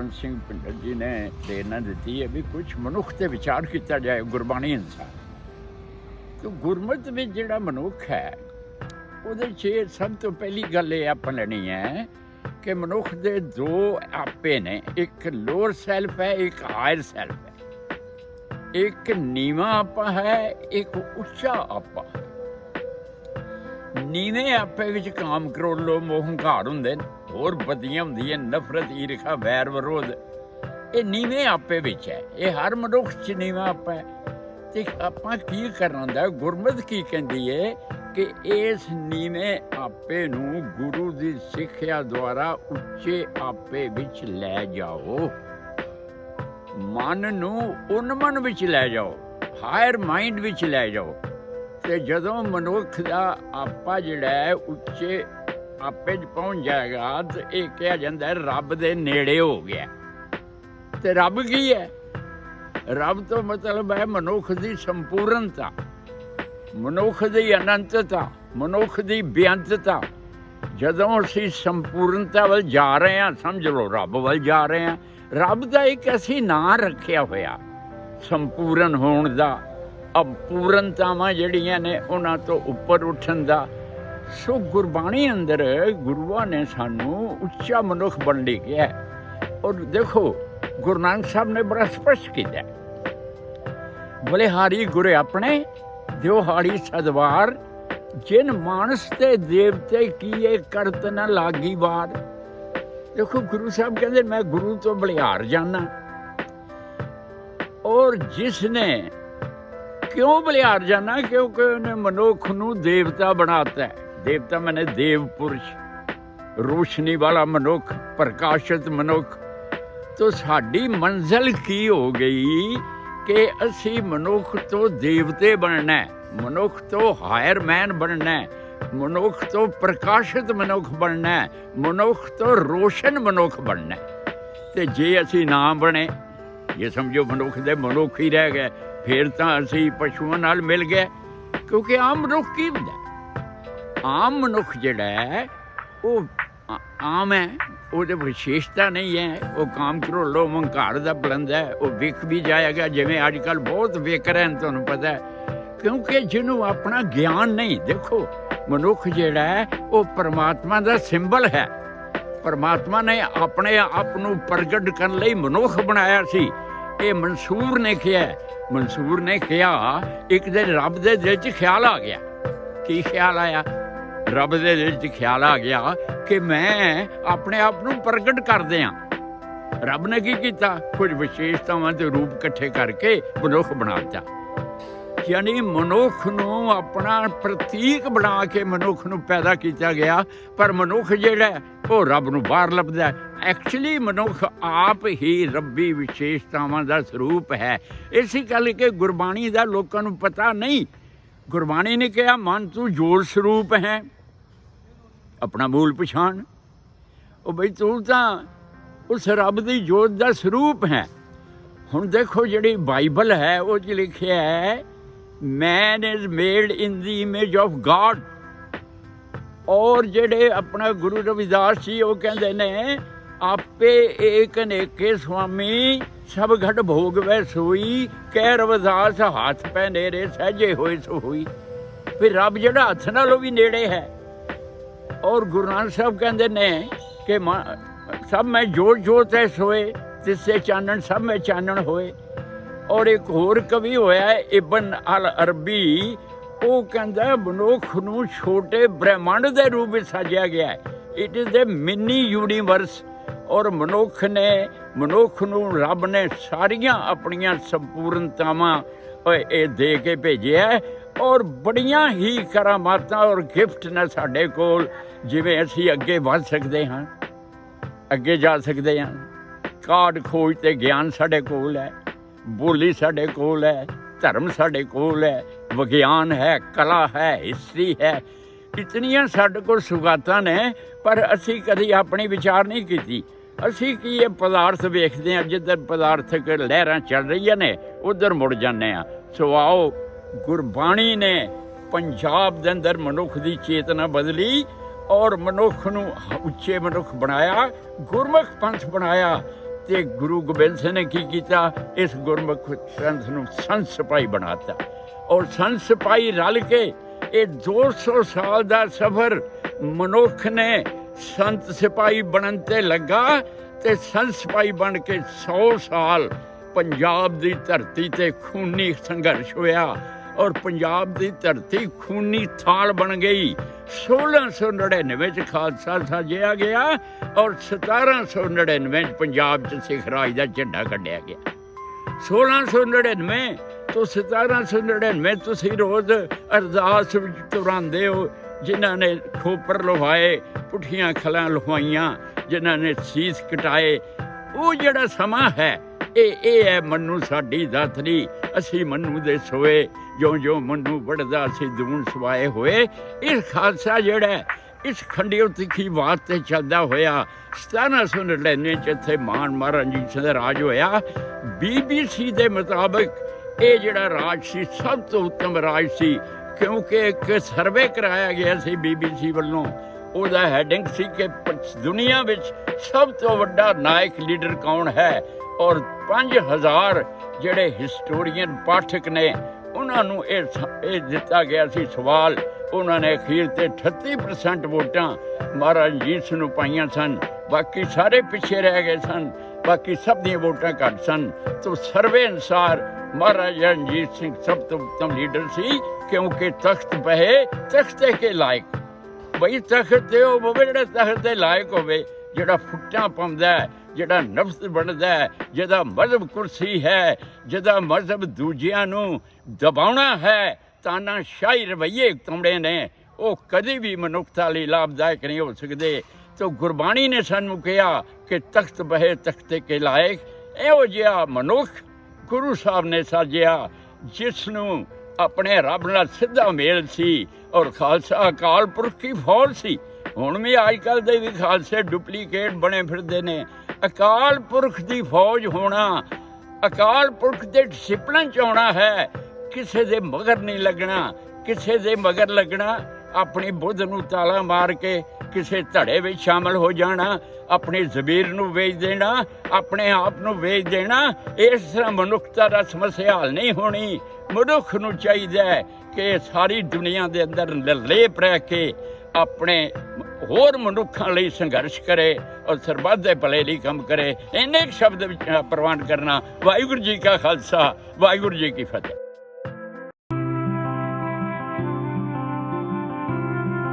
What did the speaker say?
ਕੁਲਵੰਤ ਸਿੰਘ ਪਿੰਡਰ ਜੀ ਨੇ ਪ੍ਰੇਰਨਾ ਦਿੱਤੀ ਹੈ ਵੀ ਕੁਝ ਮਨੁੱਖ ਤੇ ਵਿਚਾਰ ਕੀਤਾ ਜਾਏ, ਗੁਰਬਾਣੀ ਅਨੁਸਾਰ। ਤੇ ਗੁਰਮਤ ਵਿੱਚ ਜਿਹੜਾ ਮਨੁੱਖ ਹੈ, ਉਹਦੇ 'ਚ ਸਭ ਤੋਂ ਪਹਿਲੀ ਗੱਲ ਇਹ ਆਪਾਂ ਲੈਣੀ ਹੈ ਕਿ ਮਨੁੱਖ ਦੇ ਦੋ ਆਪੇ ਨੇ, ਇੱਕ ਲੋਅਰ ਸੈਲਫ ਹੈ, ਇੱਕ ਹਾਇਰ ਸੈਲਫ ਹੈ। ਇੱਕ ਨੀਵਾਂ ਆਪਾ ਹੈ, ਇੱਕ ਉੱਚਾ ਆਪਾ ਨੀਵੇਂ ਆਪੇ ਵਿੱਚ ਕਾਮ ਕਰੋਲੋ ਮੋਹ ਹੰਕਾਰ ਹੁੰਦੇ ਨੇ। ਹੋਰ ਬਦੀਆਂ ਹੁੰਦੀਆਂ ਨਫ਼ਰਤ, ਈਰਖਾ, ਵੈਰ ਵਿਰੋਧ। ਇਹ ਨੀਵੇਂ ਆਪੇ ਵਿੱਚ ਹੈ। ਇਹ ਹਰ ਮਨੁੱਖ ਚ ਨੀਵਾਂ ਆਪਾ ਹੈ। ਤੇ ਆਪਾਂ ਕੀ ਕਰਨਾ ਹੁੰਦਾ ਗੁਰਮਤ ਕੀ ਕਹਿੰਦੀ ਏ ਕਿ ਇਸ ਨੀਵੇਂ ਆਪੇ ਨੂੰ ਗੁਰੂ ਦੀ ਸਿੱਖਿਆ ਦੁਆਰਾ ਉੱਚੇ ਆਪੇ ਵਿੱਚ ਲੈ ਜਾਓ। ਮਨ ਨੂੰ ਉਨਮਨ ਵਿੱਚ ਲੈ ਜਾਓ। ਹਾਇਰ ਮਾਈਂਡ ਵਿੱਚ ਲੈ ਜਾਓ। ਤੇ ਜਦੋਂ ਮਨੁੱਖ ਦਾ ਆਪਾ ਜਿਹੜਾ ਹੈ, ਉੱਚੇ ਆਪੇ 'ਚ ਪਹੁੰਚ ਜਾਏਗਾ ਤੇ ਇਹ ਕਿਹਾ ਜਾਂਦਾ ਰੱਬ ਦੇ ਨੇੜੇ ਹੋ ਗਿਆ। ਤੇ ਰੱਬ ਕੀ ਹੈ? ਰੱਬ ਤੋਂ ਮਤਲਬ ਹੈ ਮਨੁੱਖ ਦੀ ਸੰਪੂਰਨਤਾ, ਮਨੁੱਖ ਦੀ ਅਨੰਤਤਾ, ਮਨੁੱਖ ਦੀ ਬੇਅੰਤਤਾ। ਜਦੋਂ ਅਸੀਂ ਸੰਪੂਰਨਤਾ ਵੱਲ ਜਾ ਰਹੇ ਹਾਂ, ਸਮਝ ਲਓ ਰੱਬ ਵੱਲ ਜਾ ਰਹੇ ਹਾਂ, ਰੱਬ ਦਾ ਇੱਕ ਅਸੀਂ ਨਾਂ ਰੱਖਿਆ ਹੋਇਆ, ਸੰਪੂਰਨ ਹੋਣ ਦਾ, ਅਪੂਰਨਤਾਵਾਂ ਜਿਹੜੀਆਂ ਨੇ ਉਹਨਾਂ ਤੋਂ ਉੱਪਰ ਉੱਠਣ ਦਾ ਸੋ ਗੁਰਬਾਣੀ ਅੰਦਰ ਗੁਰੂਆਂ ਨੇ ਸਾਨੂੰ ਉੱਚਾ ਮਨੁੱਖ ਬਣ ਲਈ ਕਿਹਾ ਔਰ ਦੇਖੋ, ਗੁਰੂ ਨਾਨਕ ਸਾਹਿਬ ਨੇ ਬੜਾ ਸਪਸ਼ਟ ਕੀਤਾ ਬਲਿਹਾਰੀ ਗੁਰੇ ਆਪਣੇ ਦਿਓ ਹਾੜੀ ਸਦਵਾਰ, ਜਿਨ ਮਾਨਸ ਤੇ ਦੇਵਤੇ ਕੀਏ ਕਰਤ ਨ ਲਾਗੀ ਵਾਰ। ਦੇਖੋ, ਗੁਰੂ ਸਾਹਿਬ ਕਹਿੰਦੇ, ਮੈਂ ਗੁਰੂ ਤੋਂ ਬਲਿਹਾਰ ਜਾਣਾ ਔਰ ਜਿਸ ਨੇ ਕਿਉਂ ਬਲਿਹਾਰ ਜਾਣਾ ਕਿਉਂਕਿ ਉਹਨੇ ਮਨੁੱਖ ਨੂੰ ਦੇਵਤਾ ਬਣਾਤਾ ਹੈ। ਦੇਵਤਾ ਮੈਨੇ ਦੇਵ ਪੁਰਸ਼, ਰੋਸ਼ਨੀ ਵਾਲਾ ਮਨੁੱਖ, ਪ੍ਰਕਾਸ਼ਿਤ ਮਨੁੱਖ। ਤੋ ਸਾਡੀ ਮੰਜ਼ਲ ਕੀ ਹੋ ਗਈ ਕਿ ਅਸੀਂ ਮਨੁੱਖ ਤੋਂ ਦੇਵਤੇ ਬਣਨਾ ਹੈ, ਮਨੁੱਖ ਤੋਂ ਹਾਇਰ ਮੈਨ ਬਣਨਾ ਹੈ, ਮਨੁੱਖ ਤੋਂ ਪ੍ਰਕਾਸ਼ਿਤ ਮਨੁੱਖ ਬਣਨਾ ਹੈ, ਮਨੁੱਖ ਤੋਂ ਰੋਸ਼ਨ ਮਨੁੱਖ ਬਣਨਾ ਹੈ। ਤੇ ਜੇ ਅਸੀਂ ਨਾ ਬਣੇ, ਇਹ ਸਮਝੋ ਮਨੁੱਖ ਦੇ ਮਨੁੱਖ ਹੀ ਰਹਿ ਗਏ, ਫਿਰ ਤਾਂ ਅਸੀਂ ਪਸ਼ੂਆਂ ਨਾਲ ਮਿਲ ਗਏ, ਕਿਉਂਕਿ ਆਮ ਮਨੁੱਖ ਕੀ ਹੁੰਦਾ? ਆਮ ਮਨੁੱਖ ਜਿਹੜਾ ਹੈ, ਉਹ ਆਮ ਹੈ, ਉਹਦੇ ਵਿਸ਼ੇਸ਼ਤਾ ਨਹੀਂ ਹੈ, ਉਹ ਕਾਮ ਕਰੋ ਲੋ ਹੰਕਾਰ ਦਾ ਬਲੰਦ ਹੈ, ਉਹ ਵਿਕ ਵੀ ਜਾਏਗਾ, ਜਿਵੇਂ ਅੱਜ ਕੱਲ ਬਹੁਤ ਵਿਕ ਰਹੇ ਨੇ ਤੁਹਾਨੂੰ ਪਤਾ ਹੈ। ਕਿਉਂਕਿ ਜਿਹਨੂੰ ਆਪਣਾ ਗਿਆਨ ਨਹੀਂ, ਦੇਖੋ, ਮਨੁੱਖ ਜਿਹੜਾ ਹੈ, ਉਹ ਪਰਮਾਤਮਾ ਦਾ ਸਿੰਬਲ ਹੈ। ਪਰਮਾਤਮਾ ਨੇ ਆਪਣੇ ਆਪ ਨੂੰ ਪ੍ਰਗਟ ਕਰਨ ਲਈ ਮਨੁੱਖ ਬਣਾਇਆ ਸੀ। ਇਹ ਮਨਸੂਰ ਨੇ ਕਿਹਾ ਮਨਸੂਰ ਨੇ ਕਿਹਾ, ਇੱਕ ਦਿਨ ਰੱਬ ਦੇ ਦਿਲ 'ਚ ਖਿਆਲ ਆ ਗਿਆ। ਕੀ ਖਿਆਲ ਆਇਆ? ਰੱਬ ਦੇ ਦਿਲ 'ਚ ਖਿਆਲ ਆ ਗਿਆ ਕਿ ਮੈਂ ਆਪਣੇ ਆਪ ਨੂੰ ਪ੍ਰਗਟ ਕਰ ਦਿਆਂ। ਰੱਬ ਨੇ ਕੀ ਕੀਤਾ? ਕੁਝ ਵਿਸ਼ੇਸ਼ਤਾਵਾਂ ਤੇ ਰੂਪ ਇਕੱਠੇ ਕਰਕੇ ਮਨੁੱਖ ਬਣਾ ਦਿੱਤਾ। ਯਾਨੀ ਮਨੁੱਖ ਨੂੰ ਆਪਣਾ ਪ੍ਰਤੀਕ ਬਣਾ ਕੇ ਮਨੁੱਖ ਨੂੰ ਪੈਦਾ ਕੀਤਾ ਗਿਆ, ਪਰ ਮਨੁੱਖ ਜਿਹੜਾ ਉਹ ਰੱਬ ਨੂੰ ਬਾਹਰ ਲੱਭਦਾ ਹੈ। ਐਕਚੁਅਲੀ ਮਨੁੱਖ ਆਪ ਹੀ ਰੱਬੀ ਵਿਸ਼ੇਸ਼ਤਾਵਾਂ ਦਾ ਸਰੂਪ ਹੈ। ਇਸੇ ਕਰਕੇ ਗੁਰਬਾਣੀ ਦਾ ਲੋਕਾਂ ਨੂੰ ਪਤਾ ਨਹੀਂ। ਗੁਰਬਾਣੀ ਨੇ ਕਿਹਾ, ਮਨ ਤੂੰ ਜੋੜ ਸਰੂਪ ਹੈ। ਆਪਣਾ ਮੂਲ ਪਛਾਣ। ਉਹ ਬਈ ਤੂੰ ਤਾਂ ਉਸ ਰੱਬ ਦੀ ਜੋਤ ਦਾ ਸਰੂਪ ਹੈ। ਹੁਣ ਦੇਖੋ ਜਿਹੜੀ ਬਾਈਬਲ ਹੈ, ਉਹ 'ਚ ਲਿਖਿਆ ਹੈ man is made in the image of God ਔਰ ਜਿਹੜੇ ਆਪਣਾ ਗੁਰੂ ਰਵਿਦਾਸ ਜੀ, ਉਹ ਕਹਿੰਦੇ ਨੇ, ਆਪੇ ਏਕ ਅਨੇਕੇ ਸੁਆਮੀ, ਸਭ ਘਟ ਭੋਗ ਵੈ ਸੋਈ, ਕਹਿ ਰਵਿਦਾਸ, ਹੱਥ ਪੈ ਨੇਰੇ ਸਹਜੇ ਹੋਏ ਸੋ ਹੋਈ ਫਿਰ ਰੱਬ ਜਿਹੜਾ ਹੱਥ ਨਾਲੋਂ ਵੀ ਨੇੜੇ ਹੈ। ਔਰ ਗੁਰੂ ਨਾਨਕ ਸਾਹਿਬ ਕਹਿੰਦੇ ਨੇ ਕਿ ਸਭ ਮੈਂ ਜੋਤ ਜੋਤ ਹੈ ਸੋਏ, ਤਿਸੇ ਚਾਨਣ ਸਭ ਮੈਂ ਚਾਨਣ ਹੋਏ। ਔਰ ਇੱਕ ਹੋਰ ਕਵੀ ਹੋਇਆ ਇਬਨ ਅਲ ਅਰਬੀ ਉਹ ਕਹਿੰਦਾ ਮਨੁੱਖ ਨੂੰ ਛੋਟੇ ਬ੍ਰਹਿਮੰਡ ਦੇ ਰੂਪ ਵਿੱਚ ਸਾਜਿਆ ਗਿਆ ਹੈ। It is a mini universe ਔਰ ਮਨੁੱਖ ਨੇ, ਮਨੁੱਖ ਨੂੰ ਰੱਬ ਨੇ ਸਾਰੀਆਂ ਆਪਣੀਆਂ ਸੰਪੂਰਨਤਾਵਾਂ ਇਹ ਦੇ ਕੇ ਭੇਜਿਆ ਔਰ ਬੜੀਆਂ ਹੀ ਕਰਾਮਾਤਾਂ ਔਰ ਗਿਫਟ ਨੇ ਸਾਡੇ ਕੋਲ, ਜਿਵੇਂ ਅਸੀਂ ਅੱਗੇ ਵੱਧ ਸਕਦੇ ਹਾਂ, ਅੱਗੇ ਜਾ ਸਕਦੇ ਹਾਂ। ਕਾਢ ਖੋਜ ਤੇ ਗਿਆਨ ਸਾਡੇ ਕੋਲ ਹੈ, ਬੋਲੀ ਸਾਡੇ ਕੋਲ ਹੈ, ਧਰਮ ਸਾਡੇ ਕੋਲ ਹੈ, ਵਿਗਿਆਨ ਹੈ, ਕਲਾ ਹੈ, ਹਿਸਟਰੀ ਹੈ। ਇਤਨੀਆਂ ਸਾਡੇ ਕੋਲ ਸੁਗਾਤਾਂ ਨੇ, ਪਰ ਅਸੀਂ ਕਦੀ ਆਪਣੀ ਵਿਚਾਰ ਨਹੀਂ ਕੀਤੀ। ਅਸੀਂ ਕੀ ਇਹ ਪਦਾਰਥ ਵੇਖਦੇ ਹਾਂ, ਜਿੱਧਰ ਪਦਾਰਥਕ ਲਹਿਰਾਂ ਚੱਲ ਰਹੀਆਂ ਨੇ, ਉਧਰ ਮੁੜ ਜਾਂਦੇ ਆ ਸੋ ਆਓ ਗੁਰਬਾਣੀ ਨੇ ਪੰਜਾਬ ਦੇ ਅੰਦਰ ਮਨੁੱਖ ਦੀ ਚੇਤਨਾ ਬਦਲੀ ਔਰ ਮਨੁੱਖ ਨੂੰ ਉੱਚੇ ਮਨੁੱਖ ਬਣਾਇਆ, ਗੁਰਮੁਖ ਪੰਥ ਬਣਾਇਆ ਤੇ ਗੁਰੂ ਗੋਬਿੰਦ ਸਿੰਘ ਨੇ ਕੀ ਕੀਤਾ? ਇਸ ਗੁਰਮੁਖ ਗ੍ਰੰਥ ਨੂੰ ਸੰਤ ਸਿਪਾਹੀ ਬਣਾਤਾ ਔਰ ਸੰਤ ਸਿਪਾਹੀ ਰਲ ਕੇ ਇਹ 200 ਸਾਲ ਦਾ ਸਫ਼ਰ ਮਨੁੱਖ ਨੇ ਸੰਤ ਸਿਪਾਹੀ ਬਣਨ ਤੇ ਲੱਗਾ ਤੇ ਸੰਤ ਸਿਪਾਹੀ ਬਣ ਕੇ 100 ਸਾਲ ਪੰਜਾਬ ਦੀ ਧਰਤੀ ਤੇ ਖੂਨੀ ਸੰਘਰਸ਼ ਹੋਇਆ। ਔਰ ਪੰਜਾਬ ਦੀ ਧਰਤੀ ਖੂਨੀ ਥਾਲ ਬਣ ਗਈ। 1699 ਚ ਖਾਲਸਾ ਸਾਜਿਆ ਗਿਆ ਔਰ 1799 ਚ ਪੰਜਾਬ ਚ ਸਿੱਖ ਰਾਜ ਦਾ ਝੰਡਾ ਕੱਢਿਆ ਗਿਆ। 1699 ਤੋਂ 1799 ਤੁਸੀਂ ਰੋਜ਼ ਅਰਦਾਸ ਵਿੱਚ ਤੁਰਾਂਦੇ ਹੋ, ਜਿਨ੍ਹਾਂ ਨੇ ਖੋਪਰ ਲਵਾਏ ਪੁੱਠੀਆਂ ਖਲਾਂ ਲਵਾਈਆਂ ਜਿਨ੍ਹਾਂ ਨੇ ਸੀਸ ਕਟਾਏ। ਉਹ ਜਿਹੜਾ ਸਮਾਂ ਹੈ, ਇਹ ਇਹ ਹੈ ਮੰਨੂ ਸਾਡੀ ਦਾਤਰੀ। ਅਸੀਂ ਮੰਨੂ ਦੇ ਸੋਏ ਜੋ ਜੋ ਮੰਨੂ ਵੜਦਾ ਅਸੀਂ ਦੂਣ ਸਵਾਏ ਹੋਏ। ਇਹ ਖਾਲਸਾ ਜਿਹੜਾ ਇਸ ਖੰਡਿਓ ਤਿੱਖੀ ਬਾਤ ਤੇ ਚੱਲਦਾ ਹੋਇਆ 1799 ਚ ਇੱਥੇ ਮਾਨ ਮਹਾਰਾਜ ਜੀ ਸਿੰਘ ਦਾ ਰਾਜ ਹੋਇਆ। ਬੀਬੀਸੀ ਦੇ ਮੁਤਾਬਕ ਇਹ ਜਿਹੜਾ ਰਾਜ ਸੀ, ਸਭ ਤੋਂ ਉੱਤਮ ਰਾਜ ਸੀ, ਕਿਉਂਕਿ ਇੱਕ ਸਰਵੇ ਕਰਾਇਆ ਗਿਆ ਸੀ ਬੀਬੀਸੀ ਵੱਲੋਂ। ਉਹਦਾ ਹੈਡਿੰਗ ਸੀ ਕਿ ਦੁਨੀਆ ਵਿੱਚ ਸਭ ਤੋਂ ਵੱਡਾ ਨਾਇਕ ਲੀਡਰ ਕੌਣ ਹੈ? ਔਰ 5000 ਜਿਹੜੇ ਹਿਸਟੋਰੀਅਨ ਪਾਠਕ ਨੇ, ਉਹਨਾਂ ਨੂੰ ਇਹ ਸ- ਇਹ ਦਿੱਤਾ ਗਿਆ ਸੀ ਸਵਾਲ। ਉਹਨਾਂ ਨੇ ਅਖੀਰ ਤੇ 38% ਵੋਟਾਂ ਮਹਾਰਾਜ ਜੀਤ ਨੂੰ ਪਾਈਆਂ ਸਨ। ਬਾਕੀ ਸਾਰੇ ਪਿੱਛੇ ਰਹਿ ਗਏ ਸਨ। ਬਾਕੀ ਸਭ ਦੀਆਂ ਵੋਟਾਂ ਘੱਟ ਸਨ। ਤੋਂ ਸਰਵੇ ਅਨੁਸਾਰ ਮਹਾਰਾਜਾ ਰਣਜੀਤ ਸਿੰਘ ਸਭ ਤੋਂ ਉੱਤਮ ਲੀਡਰ ਸੀ, ਕਿਉਂਕਿ ਤਖਤ ਪਏ, ਤਖਤੇ ਕੇ ਲਾਇਕ। ਬਈ ਤਖਤ ਤੇ ਉਹ ਹੋਵੇ ਜਿਹੜਾ ਤਖਤ ਦੇ ਲਾਇਕ ਹੋਵੇ ਜਿਹੜਾ ਫੁੱਟਾਂ ਪਾਉਂਦਾ ਹੈ, ਜਿਹੜਾ ਨਫਸ ਬਣਦਾ ਹੈ, ਜਿਹਦਾ ਮਜ਼ਹਬ ਕੁਰਸੀ ਹੈ ਜਿਹਦਾ ਮਜ਼ਹਬ ਦੂਜਿਆਂ ਨੂੰ ਦਬਾਉਣਾ ਹੈ ਤਾਨਾ ਸ਼ਾਹੀ ਰਵਈਏ ਤੁਮੜੇ ਨੇ ਉਹ ਕਦੇ ਵੀ ਮਨੁੱਖਤਾ ਲਈ ਲਾਭਦਾਇਕ ਨਹੀਂ ਹੋ ਸਕਦੇ। ਤੋ ਗੁਰਬਾਣੀ ਨੇ ਸਾਨੂੰ ਕਿਹਾ ਕਿ ਤਖਤ ਬਹਿ ਤਖਤੇ ਕੇ ਲਾਇਕ ਇਹੋ ਜਿਹਾ ਮਨੁੱਖ ਗੁਰੂ ਸਾਹਿਬ ਨੇ ਸਾਜਿਆ ਜਿਸ ਨੂੰ ਆਪਣੇ ਰੱਬ ਨਾਲ ਸਿੱਧਾ ਮੇਲ ਸੀ ਔਰ ਖਾਲਸਾ ਅਕਾਲ ਪੁਰਖ ਦੀ ਫੌਜ ਸੀ। ਹੁਣ ਵੀ ਅੱਜ ਕੱਲ ਦੇ ਵੀ ਖਾਲਸੇ ਡੁਪਲੀਕੇਟ ਬਣੇ ਫਿਰਦੇ ਨੇ। ਅਕਾਲ ਪੁਰਖ ਦੀ ਫੌਜ ਹੋਣਾ, ਅਕਾਲ ਪੁਰਖ ਦੇ ਡਿਸਪਲਿਨ ਚ ਆਉਣਾ ਹੈ। ਕਿਸੇ ਦੇ ਮਗਰ ਨਹੀਂ ਲੱਗਣਾ, ਕਿਸੇ ਦੇ ਮਗਰ ਲੱਗਣਾ, ਆਪਣੀ ਬੁੱਧ ਨੂੰ ਤਾਲਾ ਮਾਰ ਕੇ ਕਿਸੇ ਧੜੇ ਵਿੱਚ ਸ਼ਾਮਲ ਹੋ ਜਾਣਾ, ਆਪਣੀ ਜ਼ਮੀਰ ਨੂੰ ਵੇਚ ਦੇਣਾ, ਆਪਣੇ ਆਪ ਨੂੰ ਵੇਚ ਦੇਣਾ, ਇਸ ਤਰ੍ਹਾਂ ਮਨੁੱਖਤਾ ਦਾ ਸਮੱਸਿਆ ਹੱਲ ਨਹੀਂ ਹੋਣੀ। ਮਨੁੱਖ ਨੂੰ ਚਾਹੀਦਾ ਹੈ ਕਿ ਸਾਰੀ ਦੁਨੀਆ ਦੇ ਅੰਦਰ ਨਿਰਲੇਪ ਰਹਿ ਕੇ ਆਪਣੇ ਹੋਰ ਮਨੁੱਖਾਂ ਲਈ ਸੰਘਰਸ਼ ਕਰੇ ਔਰ ਸਰਬੱਤ ਦੇ ਭਲੇ ਲਈ ਕੰਮ ਕਰੇ। ਇੰਨੇ ਕੁ ਸ਼ਬਦ ਵਿੱਚ ਪ੍ਰਵਾਨ ਕਰਨਾ ਵਾਹਿਗੁਰੂ ਜੀ ਕਾ ਖਾਲਸਾ, ਵਾਹਿਗੁਰੂ ਜੀ ਕੀ ਫਤਿਹ।